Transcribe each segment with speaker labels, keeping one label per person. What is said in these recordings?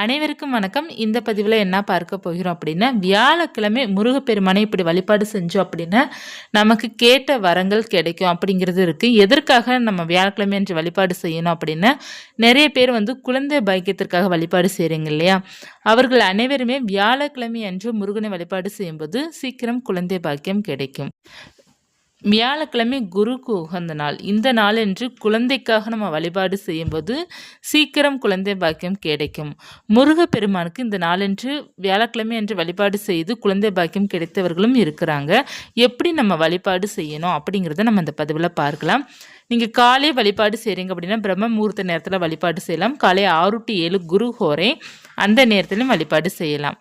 Speaker 1: அனைவருக்கும் வணக்கம். இந்த பதிவில் என்ன பார்க்க போகிறோம் அப்படின்னா வியாழக்கிழமை முருகப்பெருமானை இப்படி வழிபாடு செஞ்சோம் அப்படின்னா நமக்கு கேட்ட வரங்கள் கிடைக்கும் அப்படிங்கிறது இருக்குது எதற்காக நம்ம வியாழக்கிழமை என்று வழிபாடு செய்யணும் அப்படின்னா நிறைய பேர் வந்து குழந்தை பாக்கியத்திற்காக வழிபாடு செய்கிறீங்க இல்லையா? அவர்கள் அனைவருமே வியாழக்கிழமை அன்று முருகனை வழிபாடு செய்யும்போது சீக்கிரம் குழந்தை பாக்கியம் கிடைக்கும். வியாழக்கிழமை குருக்கு உகந்த நாள். இந்த நாளன்று குழந்தைக்காக நம்ம வழிபாடு செய்யும்போது சீக்கிரம் குழந்தை பாக்கியம் கிடைக்கும். முருகப்பெருமானுக்கு இந்த நாளன்று வியாழக்கிழமை என்று வழிபாடு செய்து குழந்தை பாக்கியம் கிடைத்தவர்களும் இருக்கிறாங்க. எப்படி நம்ம வழிபாடு செய்யணும் அப்படிங்கிறத நம்ம இந்த பதிவில் பார்க்கலாம். நீங்கள் காலை வழிபாடு செய்கிறீங்க அப்படின்னா பிரம்ம முகூர்த்த நேரத்தில் வழிபாடு செய்யலாம். காலை ஆறு டு ஏழு குரு ஹோரை அந்த நேரத்திலும் வழிபாடு செய்யலாம்.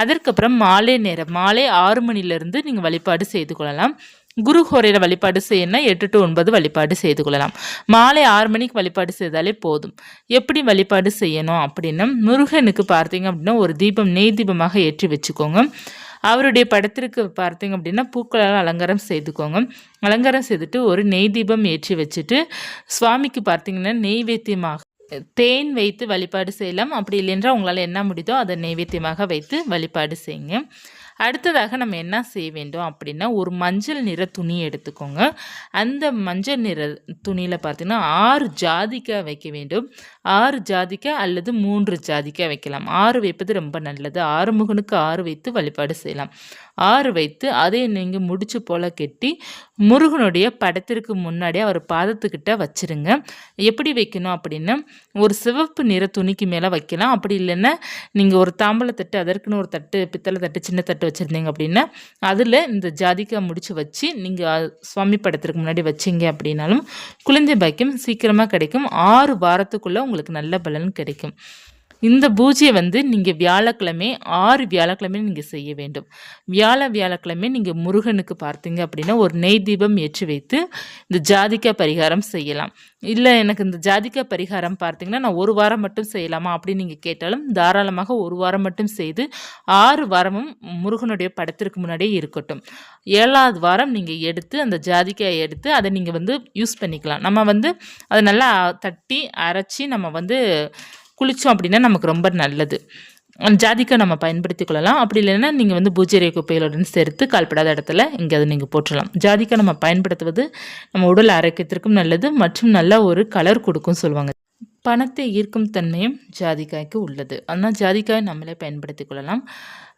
Speaker 1: அதற்கப்புறம் மாலை நேரம் மாலை ஆறு மணிலேருந்து நீங்கள் வழிபாடு செய்து கொள்ளலாம். குரு ஹோரையில் வழிபாடு செய்யணும்னா எட்டு டு ஒன்பது வழிபாடு செய்து கொள்ளலாம். மாலை ஆறு மணிக்கு வழிபாடு செய்தாலே போதும். எப்படி வழிபாடு செய்யணும் அப்படின்னா முருகனுக்கு பார்த்தீங்க அப்படின்னா ஒரு தீபம் நெய் தீபமாக ஏற்றி வச்சுக்கோங்க. அவருடைய படத்திற்கு பார்த்தீங்க அப்படின்னா பூக்களால் அலங்காரம் செய்துக்கோங்க. அலங்காரம் செய்துட்டு ஒரு நெய் தீபம் ஏற்றி வச்சுட்டு சுவாமிக்கு பார்த்தீங்கன்னா நெய்வேத்தியமாக தேன் வைத்து வழிபாடு செய்யலாம். அப்படி இல்லைன்றால் உங்களால் என்ன முடியுதோ அதை நெய்வேத்தியமாக வைத்து வழிபாடு செய்யுங்க. அடுத்ததாக நம்ம என்ன செய்ய வேண்டும் அப்படின்னா ஒரு மஞ்சள் நிற துணி எடுத்துக்கோங்க. அந்த மஞ்சள் நிற துணியில் பார்த்தீங்கன்னா ஆறு ஜாதிக்காய் வைக்க வேண்டும். ஆறு ஜாதிக்காய் அல்லது மூன்று ஜாதிக்காய் வைக்கலாம். ஆறு வைப்பது ரொம்ப நல்லது. ஆறு முகனுக்கு ஆறு வைத்து வழிபாடு செய்யலாம். ஆறு வைத்து அதை நீங்கள் முடிச்சு போல் கெட்டி முருகனுடைய படத்திற்கு முன்னாடி அவர் பாதத்துக்கிட்ட வச்சுருங்க. எப்படி வைக்கணும் அப்படின்னா ஒரு சிவப்பு நிற துணிக்கு மேலே வைக்கலாம். அப்படி இல்லைன்னா நீங்கள் ஒரு தாம்பளத்தட்டு அதற்குன்னு ஒரு தட்டு பித்தளை தட்டு சின்ன தட்டு வச்சுருந்தீங்க அப்படின்னா அதில் இந்த ஜாதிக்காய் முடித்து வச்சு நீங்கள் சுவாமி படத்திற்கு முன்னாடி வச்சிங்க அப்படின்னாலும் குழந்தை பாக்கியம் சீக்கிரமாக கிடைக்கும். ஆறு வாரத்துக்குள்ளே உங்களுக்கு நல்ல பலன் கிடைக்கும். இந்த பூஜையை வந்து நீங்கள் வியாழக்கிழமை ஆறு வியாழக்கிழமை நீங்கள் செய்ய வேண்டும். வியாழ வியாழக்கிழமை நீங்கள் முருகனுக்கு பார்த்தீங்க அப்படின்னா ஒரு நெய் தீபம் ஏற்றி வைத்து இந்த ஜாதிக்காய் பரிகாரம் செய்யலாம். இல்லை எனக்கு இந்த ஜாதிக்காய் பரிகாரம் பார்த்தீங்கன்னா நான் ஒரு வாரம் மட்டும் செய்யலாமா அப்படின்னு நீங்கள் கேட்டாலும் தாராளமாக ஒரு வாரம் மட்டும் செய்து ஆறு வாரமும் முருகனுடைய படத்திற்கு முன்னாடியே இருக்கட்டும். ஏழாவது வாரம் நீங்கள் எடுத்து அந்த ஜாதிக்காயை எடுத்து அதை நீங்கள் வந்து யூஸ் பண்ணிக்கலாம். நம்ம வந்து அதை நல்லா தட்டி அரைச்சி நம்ம வந்து குளித்தோம் அப்படின்னா நமக்கு ரொம்ப நல்லது. ஜாதிக்காய் நம்ம பயன்படுத்தி கொள்ளலாம். அப்படி இல்லைன்னா நீங்கள் வந்து பூஜை குப்பைகளுடன் சேர்த்து கால்படாத இடத்துல இங்கே அதை நீங்கள் போற்றலாம். ஜாதிக்காய் நம்ம பயன்படுத்துவது நம்ம உடல் ஆரோக்கியத்திற்கும் நல்லது மற்றும் நல்ல ஒரு கலர் கொடுக்கும் சொல்லுவாங்க. பணத்தை ஈர்க்கும் தன்மையும் ஜாதிக்காய்க்கு உள்ளது. ஆனால் ஜாதிக்காய் நம்மளே பயன்படுத்தி கொள்ளலாம்.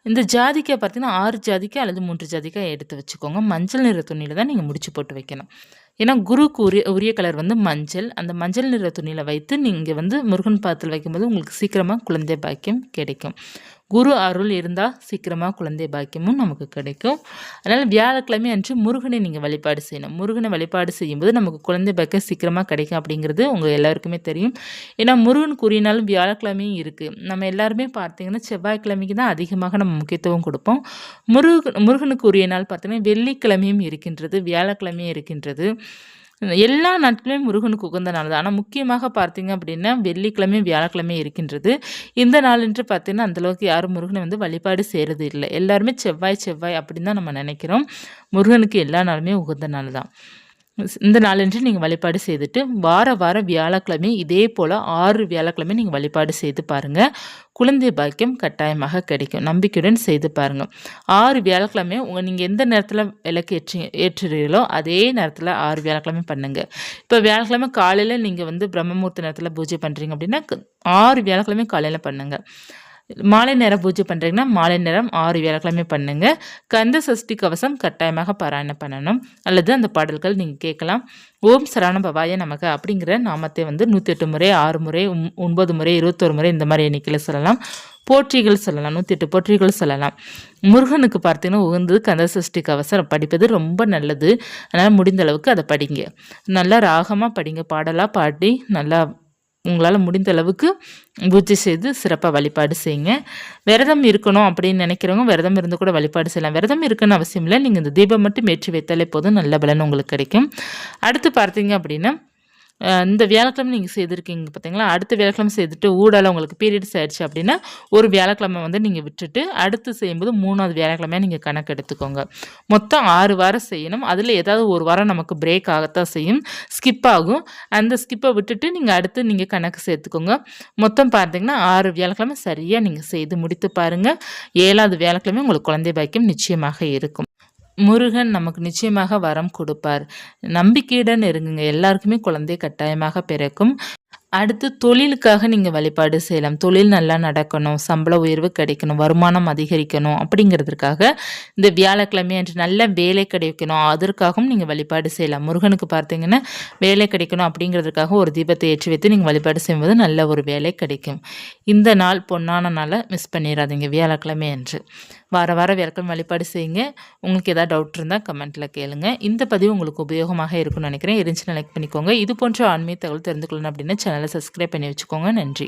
Speaker 1: இந்த ஜாதிக்காய் பார்த்தீங்கன்னா ஆறு ஜாதிக்காய் அல்லது மூன்று ஜாதிக்காய் எடுத்து வச்சுக்கோங்க. மஞ்சள் நிற துணியில் தான் நீங்கள் முடிச்சு போட்டு வைக்கணும். ஏன்னா குருக்கு உரிய உரிய கலர் வந்து மஞ்சள். அந்த மஞ்சள் நிற துணியில் வைத்து நீங்கள் வந்து முருகன் பாத்தில் வைக்கும்போது உங்களுக்கு சீக்கிரமாக குழந்தை பாக்கியம் கிடைக்கும். குரு அருள் இருந்தால் சீக்கிரமாக குழந்தை பாக்கியமும் நமக்கு கிடைக்கும். அதனால் வியாழக்கிழமை அன்று முருகனை நீங்கள் வழிபாடு செய்யணும். முருகனை வழிபாடு செய்யும்போது நமக்கு குழந்தை பாக்கியம் சீக்கிரமாக கிடைக்கும் அப்படிங்கிறது உங்கள் எல்லாருக்குமே தெரியும். ஏன்னா முருகன் கூறினாலும் வியாழக்கிழமையும் இருக்குது நம்ம எல்லாருமே பார்த்தீங்கன்னா செவ்வாய்க்கிழமைக்கு தான் அதிகமாக நம்ம முக்கியத்துவம் கொடுப்போம். முருகன் முருகனுக்கு உரிய நாள் பார்த்தீங்கன்னா வெள்ளிக்கிழமையும் இருக்கின்றது வியாழக்கிழமையும் இருக்கின்றது. எல்லா நாட்களுமே முருகனுக்கு உகந்த நாள் தான். ஆனால் முக்கியமாக பார்த்தீங்க அப்படின்னா வெள்ளிக்கிழமை வியாழக்கிழமையும் இருக்கின்றது. இந்த நாள் என்று பார்த்தீங்கன்னா அந்தளவுக்கு யாரும் முருகனை வந்து வழிபாடு செய்கிறது இல்லை. எல்லாருமே செவ்வாய் செவ்வாய் அப்படின்னு தான் நம்ம நினைக்கிறோம். முருகனுக்கு எல்லா நாளுமே உகந்த நாள் தான். இந்த நாளன்று நீங்கள் வழிபாடு செய்துட்டு வார வாரம் வியாழக்கிழமை இதே போல் ஆறு வியாழக்கிழமை நீங்கள் வழிபாடு செய்து பாருங்கள் குழந்தை பாக்கியம் கட்டாயமாக கிடைக்கும். நம்பிக்கையுடன் செய்து பாருங்கள் ஆறு வியாழக்கிழமை உங்கள் நீங்கள் எந்த நேரத்தில் விளக்கு ஏற்றி ஏற்றுறீங்களோ அதே நேரத்தில் ஆறு வியாழக்கிழமை பண்ணுங்கள் இப்போ வியாழக்கிழமை காலையில் நீங்கள் வந்து பிரம்மமூர்த்த நேரத்தில் பூஜை பண்ணுறீங்க அப்படின்னா ஆறு வியாழக்கிழமை காலையில் பண்ணுங்கள் மாலை நேரம் பூஜை பண்ணுறீங்கன்னா மாலை நேரம் ஆறு வியாழக்கிழமை பண்ணுங்கள் கந்த சஷ்டி கவசம் கட்டாயமாக பாராயணம் பண்ணணும். அல்லது அந்த பாடல்கள் நீங்கள் கேட்கலாம். ஓம் சரவண பவாய நமக்கு அப்படிங்கிற நாமத்தை வந்து நூற்றி எட்டு முறை ஆறு முறை ஒன்பது முறை இருபத்தோரு முறை இந்த மாதிரி எண்ணிக்கையில் சொல்லலாம். போற்றிகள் சொல்லலாம். நூற்றி எட்டு போற்றிகள் சொல்லலாம். முருகனுக்கு பார்த்தீங்கன்னா உகந்தது கந்த சஷ்டி கவசம். படிப்பது ரொம்ப நல்லது. அதனால் முடிந்த அளவுக்கு அதை படிங்க. நல்லா ராகமாக படிங்க. பாடலாக பாடி நல்லா உங்களால் முடிந்த அளவுக்கு பூஜை செய்து சிறப்பாக வழிபாடு செய்யுங்க. விரதம் இருக்கணும் அப்படின்னு நினைக்கிறவங்க விரதம் இருந்து கூட வழிபாடு செய்யலாம். விரதம் இருக்குன்னு அவசியம் இல்லை. நீங்கள் இந்த தீபம் மட்டும் ஏற்றி வைத்தாலே போதும். நல்ல பலன் உங்களுக்கு கிடைக்கும். அடுத்து பார்த்தீங்க அப்படின்னா இந்த வியாழக்கிழமை நீங்கள் செய்திருக்கீங்க பார்த்தீங்களா அடுத்த வியாழக்கிழமை செய்துட்டு ஊடால உங்களுக்கு பீரியட்ஸ் ஆயிடுச்சு அப்படின்னா ஒரு வியாழக்கிழமை வந்து நீங்கள் விட்டுட்டு அடுத்து செய்யும்போது மூணாவது வியாழக்கிழமையாக நீங்கள் கணக்கு எடுத்துக்கோங்க. மொத்தம் ஆறு வாரம் செய்யணும். அதில் ஏதாவது ஒரு வாரம் நமக்கு பிரேக் ஆகத்தான் செய்யும். ஸ்கிப் ஆகும். அந்த ஸ்கிப்பை விட்டுட்டு நீங்கள் அடுத்து நீங்கள் கணக்கு சேர்த்துக்கோங்க. மொத்தம் பார்த்தீங்கன்னா ஆறு வியாழக்கிழமை சரியாக நீங்கள் செய்து முடித்து பாருங்கள் ஏழாவது வியாழக்கிழமை உங்களுக்கு குழந்தை பாக்கியம் நிச்சயமாக இருக்கும். முருகன் நமக்கு நிச்சயமாக வரம் கொடுப்பார். நம்பிக்கையுடன் இருங்குங்க. எல்லாருக்குமே குழந்தை கட்டாயமாக பிறக்கும். அடுத்து தொழிலுக்காக நீங்கள் வழிபாடு செய்யலாம். தொழில் நல்லா நடக்கணும். சம்பள உயர்வு கிடைக்கணும். வருமானம் அதிகரிக்கணும் அப்படிங்கிறதுக்காக இந்த வியாழக்கிழமை அன்று நல்ல வேலை கிடைக்கணும். அதற்காகவும் நீங்கள் வழிபாடு செய்யலாம். முருகனுக்கு பார்த்தீங்கன்னா வேலை கிடைக்கணும் அப்படிங்கிறதுக்காக ஒரு தீபத்தை ஏற்றி வைத்து நீங்கள் வழிபாடு செய்யும்போது நல்ல ஒரு வேலை கிடைக்கும். இந்த நாள் பொன்னான நாளை மிஸ் பண்ணிடாதீங்க வியாழக்கிழமை அன்று. வார வார வியாழக்கிழமை வழிபாடு செய்யுங்க. உங்களுக்கு ஏதாவது டவுட் இருந்தால் கமெண்ட்டில் கேளுங்க. இந்த பதிவு உங்களுக்கு உபயோகமாக இருக்கும்னு நினைக்கிறேன். இருந்துச்சுன்னா லைக் பண்ணிக்கோங்க. இது போன்ற ஆன்மீக தகவல் தெரிந்து கொள்ளணும் அப்படின்னா சேனலை சப்ஸ்கிரைப் பண்ணி வச்சுக்கோங்க. நன்றி.